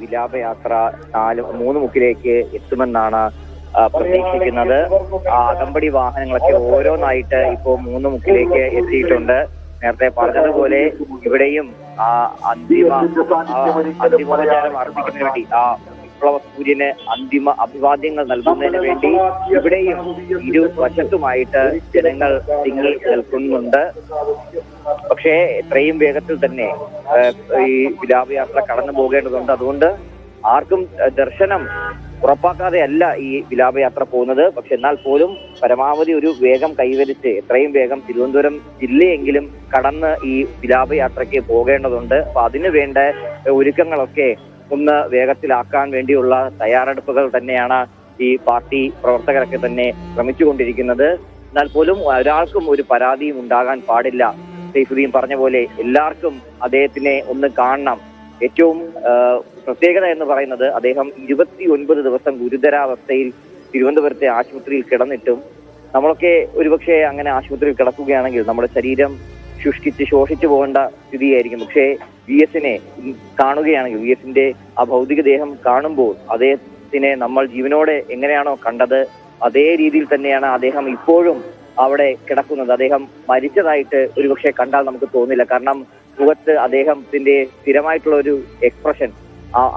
വിലാപയാത്ര നാല് മൂന്ന് മുക്കിലേക്ക് എത്തുമെന്നാണ് പ്രതീക്ഷിക്കുന്നത്. അകമ്പടി വാഹനങ്ങളൊക്കെ ഓരോന്നായിട്ട് ഇപ്പോ മൂന്ന് മുക്കിലേക്ക് എത്തിയിട്ടുണ്ട്. നേരത്തെ പറഞ്ഞതുപോലെ ഇവിടെയും അന്തിമ അന്തിമോപചാരം അർപ്പിക്കുന്നതിന് വേണ്ടി ആ വിപ്ലവ സൂര്യന് അന്തിമ അഭിവാദ്യങ്ങൾ നൽകുന്നതിന് വേണ്ടി ഇവിടെയും ഇരു വശത്തുമായിട്ട് ജനങ്ങൾ തിങ്ങി നിൽക്കുന്നുണ്ട്. പക്ഷേ എത്രയും വേഗത്തിൽ തന്നെ ഈ വിലാപയാത്ര കടന്നു പോകേണ്ടതുണ്ട്. അതുകൊണ്ട് ആർക്കും ദർശനം ദർശനം ഉറപ്പാക്കാതെയല്ല ഈ വിലാപയാത്ര പോകുന്നത്. പക്ഷെ എന്നാൽ പോലും പരമാവധി ഒരു വേഗം കൈവരിച്ച് എത്രയും വേഗം തിരുവനന്തപുരം ജില്ലയെങ്കിലും കടന്ന് ഈ വിലാപയാത്രയ്ക്ക് പോകേണ്ടതുണ്ട്. അപ്പൊ അതിനു വേണ്ട ഒരുക്കങ്ങളൊക്കെ ഒന്ന് വേഗത്തിലാക്കാൻ വേണ്ടിയുള്ള തയ്യാറെടുപ്പുകൾ തന്നെയാണ് ഈ പാർട്ടി പ്രവർത്തകരൊക്കെ തന്നെ ശ്രമിച്ചുകൊണ്ടിരിക്കുന്നത്. എന്നാൽ പോലും ഒരാൾക്കും ഒരു പരാതിയും ഉണ്ടാകാൻ പാടില്ല. സൈഫുദ്ദീൻ പറഞ്ഞ പോലെ എല്ലാവർക്കും അദ്ദേഹത്തിനെ ഒന്ന് കാണണം. ഏറ്റവും പ്രത്യേകത എന്ന് പറയുന്നത് അദ്ദേഹം ഇരുപത്തി ഒൻപത് ദിവസം ഗുരുതരാവസ്ഥയിൽ തിരുവനന്തപുരത്തെ ആശുപത്രിയിൽ കിടന്നിട്ടും നമ്മളൊക്കെ ഒരുപക്ഷെ അങ്ങനെ ആശുപത്രിയിൽ കിടക്കുകയാണെങ്കിൽ നമ്മുടെ ശരീരം ശുഷ്കിച്ച് ശോഷിച്ചു പോകേണ്ട സ്ഥിതിയായിരിക്കും. പക്ഷേ വി എസിനെ കാണുകയാണെങ്കിൽ വി എസിന്റെ ആ ഭൗതിക ദേഹം കാണുമ്പോൾ അദ്ദേഹത്തിനെ നമ്മൾ ജീവനോടെ എങ്ങനെയാണോ കണ്ടത് അതേ രീതിയിൽ തന്നെയാണ് അദ്ദേഹം ഇപ്പോഴും അവിടെ കിടക്കുന്നത്. അദ്ദേഹം മരിച്ചതായിട്ട് ഒരുപക്ഷെ കണ്ടാൽ നമുക്ക് തോന്നില്ല. കാരണം മുഖത്ത് അദ്ദേഹത്തിന്റെ സ്ഥിരമായിട്ടുള്ള ഒരു എക്സ്പ്രഷൻ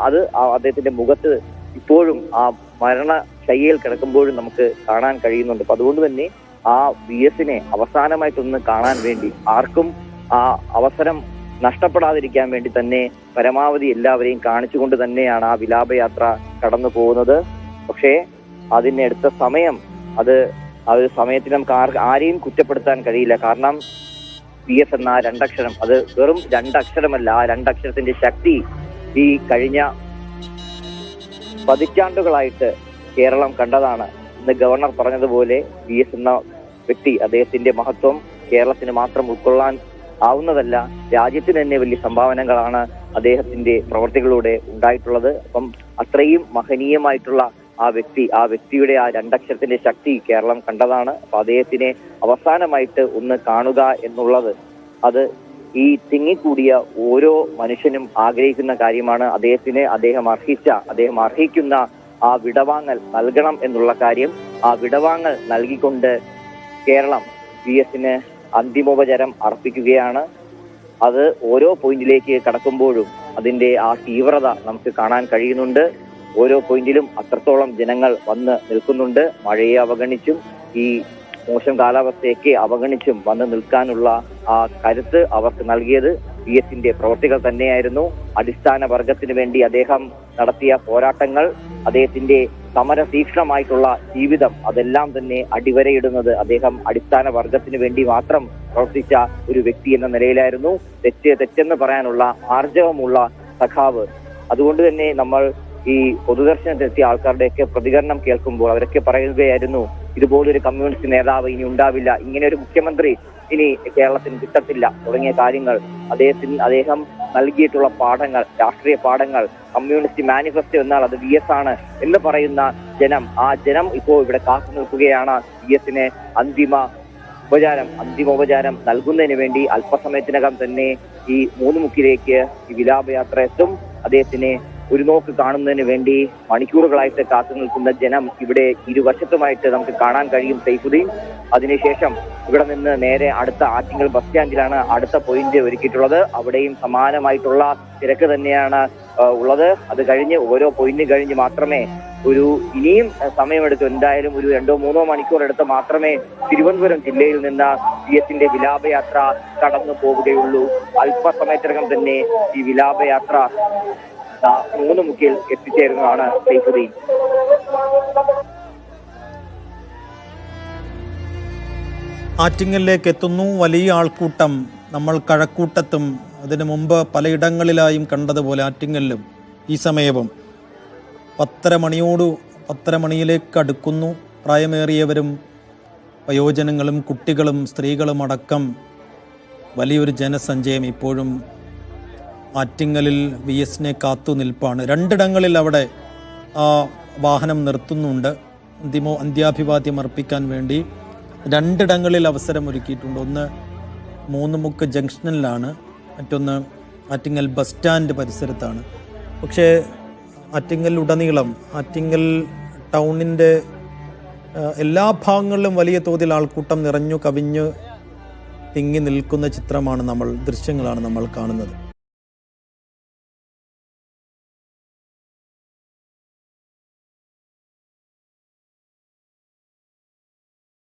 അത് അദ്ദേഹത്തിന്റെ മുഖത്ത് ഇപ്പോഴും ആ മരണ ശയ്യയിൽ കിടക്കുമ്പോഴും നമുക്ക് കാണാൻ കഴിയുന്നുണ്ട്. അപ്പൊ അതുകൊണ്ട് തന്നെ ആ വി എസിനെ അവസാനമായിട്ടൊന്ന് കാണാൻ വേണ്ടി ആർക്കും ആ അവസരം നഷ്ടപ്പെടാതിരിക്കാൻ വേണ്ടി തന്നെ പരമാവധി എല്ലാവരെയും കാണിച്ചുകൊണ്ട് തന്നെയാണ് ആ വിലാപയാത്ര കടന്നു പോകുന്നത്. പക്ഷേ അതിനെടുത്ത സമയം അത് ആ ഒരു സമയത്തിന് നമുക്ക് ആരെയും കുറ്റപ്പെടുത്താൻ കഴിയില്ല. കാരണം പി എസ് എന്ന രണ്ടക്ഷരം അത് വെറും രണ്ടക്ഷരമല്ല ആ രണ്ടക്ഷരത്തിന്റെ ശക്തി ഈ കഴിഞ്ഞ പതിറ്റാണ്ടുകളായിട്ട് കേരളം കണ്ടതാണ്. ഇന്ന് ഗവർണർ പറഞ്ഞതുപോലെ പി എസ് എന്ന വ്യക്തി അദ്ദേഹത്തിന്റെ മഹത്വം കേരളത്തിന് മാത്രം ഉൾക്കൊള്ളാൻ ആവുന്നതല്ല. രാജ്യത്തിന് തന്നെ വലിയ സംഭാവനകളാണ് അദ്ദേഹത്തിന്റെ പ്രവർത്തികളിലൂടെ ഉണ്ടായിട്ടുള്ളത്. അപ്പം അത്രയും മഹനീയമായിട്ടുള്ള ആ വ്യക്തി ആ വ്യക്തിയുടെ ആ രണ്ടക്ഷരത്തിന്റെ ശക്തി കേരളം കണ്ടതാണ്. അപ്പൊ അദ്ദേഹത്തിനെ അവസാനമായിട്ട് ഒന്ന് കാണുക എന്നുള്ളത് അത് ഈ തിങ്ങിക്കൂടിയ ഓരോ മനുഷ്യനും ആഗ്രഹിക്കുന്ന കാര്യമാണ്. അദ്ദേഹത്തിന് അദ്ദേഹം അർഹിച്ച അദ്ദേഹം അർഹിക്കുന്ന ആ വിടവാങ്ങൽ നൽകണം എന്നുള്ള കാര്യം ആ വിടവാങ്ങൽ നൽകിക്കൊണ്ട് കേരളം വി എസിന് അന്തിമോപചാരം അർപ്പിക്കുകയാണ്. അത് ഓരോ പോയിന്റിലേക്ക് കടക്കുമ്പോഴും അതിന്റെ ആ തീവ്രത നമുക്ക് കാണാൻ കഴിയുന്നുണ്ട്. ഓരോ പോയിന്റിലും അത്രത്തോളം ജനങ്ങൾ വന്ന് നിൽക്കുന്നുണ്ട്. മഴയെ അവഗണിച്ചും ഈ മോശം കാലാവസ്ഥയൊക്കെ അവഗണിച്ചും വന്ന് നിൽക്കാനുള്ള ആ കരുത്ത് അവർക്ക് നൽകിയത് പി എസിന്റെ പ്രവർത്തികൾ തന്നെയായിരുന്നു. അടിസ്ഥാന വർഗത്തിന് വേണ്ടി അദ്ദേഹം നടത്തിയ പോരാട്ടങ്ങൾ അദ്ദേഹത്തിന്റെ സമരതീക്ഷ്ണമായിട്ടുള്ള ജീവിതം അതെല്ലാം തന്നെ അടിവരയിടുന്നത് അദ്ദേഹം അടിസ്ഥാന വർഗത്തിന് വേണ്ടി മാത്രം പ്രവർത്തിച്ച ഒരു വ്യക്തി എന്ന നിലയിലായിരുന്നു. തെറ്റ് തെറ്റെന്ന് പറയാനുള്ള ആർജവമുള്ള സഖാവ്. അതുകൊണ്ട് തന്നെ നമ്മൾ ഈ പൊതുദർശനത്തിലെത്തിയ ആൾക്കാരുടെയൊക്കെ പ്രതികരണം കേൾക്കുമ്പോൾ അവരൊക്കെ പറയുകയായിരുന്നു ഇതുപോലൊരു കമ്മ്യൂണിസ്റ്റ് നേതാവ് ഇനി ഉണ്ടാവില്ല. ഇങ്ങനെ ഒരു മുഖ്യമന്ത്രി ഇനി കേരളത്തിന് കിട്ടത്തില്ല. തുടങ്ങിയ കാര്യങ്ങൾ അദ്ദേഹത്തിന് അദ്ദേഹം നൽകിയിട്ടുള്ള പാഠങ്ങൾ രാഷ്ട്രീയ പാഠങ്ങൾ കമ്മ്യൂണിസ്റ്റ് മാനിഫെസ്റ്റോ എന്നാൽ അത് വി എസ് ആണ് എന്ന് പറയുന്ന ജനം. ആ ജനം ഇപ്പോൾ ഇവിടെ കാത്തു നിൽക്കുകയാണ് വി എസിന് അന്തിമ ഉപചാരം അന്തിമോപചാരം നൽകുന്നതിന് വേണ്ടി അല്പസമയത്തിനകം തന്നെ ഈ മൂന്ന് മുക്കിലേക്ക് ഈ വിലാപയാത്ര എത്തും. അദ്ദേഹത്തിനെ ഒരു നോക്ക് കാണുന്നതിന് വേണ്ടി മണിക്കൂറുകളായിട്ട് കാത്തു നിൽക്കുന്ന ജനം ഇവിടെ ഇരുവശത്തുമായിട്ട് നമുക്ക് കാണാൻ കഴിയും സൈഫുദ്ദീൻ. അതിനുശേഷം ഇവിടെ നിന്ന് നേരെ അടുത്ത ആറ്റിങ്ങൽ ബസ് സ്റ്റാൻഡിലാണ് അടുത്ത പോയിന്റ് ഒരുക്കിയിട്ടുള്ളത്. അവിടെയും സമാനമായിട്ടുള്ള തിരക്ക് തന്നെയാണ് ഉള്ളത്. അത് കഴിഞ്ഞ് ഓരോ പോയിന്റ് കഴിഞ്ഞ് മാത്രമേ ഒരു ഇനിയും സമയമെടുക്കും. എന്തായാലും ഒരു രണ്ടോ മൂന്നോ മണിക്കൂർ എടുത്ത് മാത്രമേ തിരുവനന്തപുരം ജില്ലയിൽ നിന്ന് പി എസിന്റെ വിലാപയാത്ര കടന്നു പോവുകയുള്ളൂ. അല്പസമയത്തിനകം തന്നെ ഈ വിലാപയാത്ര മൂന്ന് മുക്കിൽ എത്തിച്ചേരുന്നതാണ് സൈഫുദ്ദീൻ ആറ്റിങ്ങലിലേക്ക് എത്തുന്നു. വലിയ ആൾക്കൂട്ടം നമ്മൾ കഴക്കൂട്ടത്തും അതിനു മുമ്പ് പലയിടങ്ങളിലായും കണ്ടതുപോലെ ആറ്റിങ്ങലിലും ഈ സമയവും. പത്തര മണിയോട് പത്തര മണിയിലേക്ക് അടുക്കുന്നു. പ്രായമേറിയവരും വയോജനങ്ങളും കുട്ടികളും സ്ത്രീകളും അടക്കം വലിയൊരു ജനസഞ്ചയം ഇപ്പോഴും ആറ്റിങ്ങലിൽ വി എസിനെ കാത്തു നിൽപ്പാണ്. രണ്ടിടങ്ങളിൽ അവിടെ ആ വാഹനം നിർത്തുന്നുണ്ട്. അന്തിമോ അന്ത്യാഭിവാദ്യം അർപ്പിക്കാൻ വേണ്ടി രണ്ടിടങ്ങളിൽ അവസരം ഒരുക്കിയിട്ടുണ്ട് ഒന്ന് മൂന്നുമുക്ക് ജംഗ്ഷനിലാണ് മറ്റൊന്ന് ആറ്റിങ്ങൽ ബസ് സ്റ്റാൻഡ് പരിസരത്താണ്. പക്ഷേ ആറ്റിങ്ങൽ ഉടനീളം ആറ്റിങ്ങൽ ടൗണിന്റെ എല്ലാ ഭാഗങ്ങളിലും വലിയ തോതിൽ ആൾക്കൂട്ടം നിറഞ്ഞു കവിഞ്ഞു തിങ്ങി നിൽക്കുന്ന ചിത്രമാണ് നമ്മൾ ദൃശ്യങ്ങളാണ് നമ്മൾ കാണുന്നത്.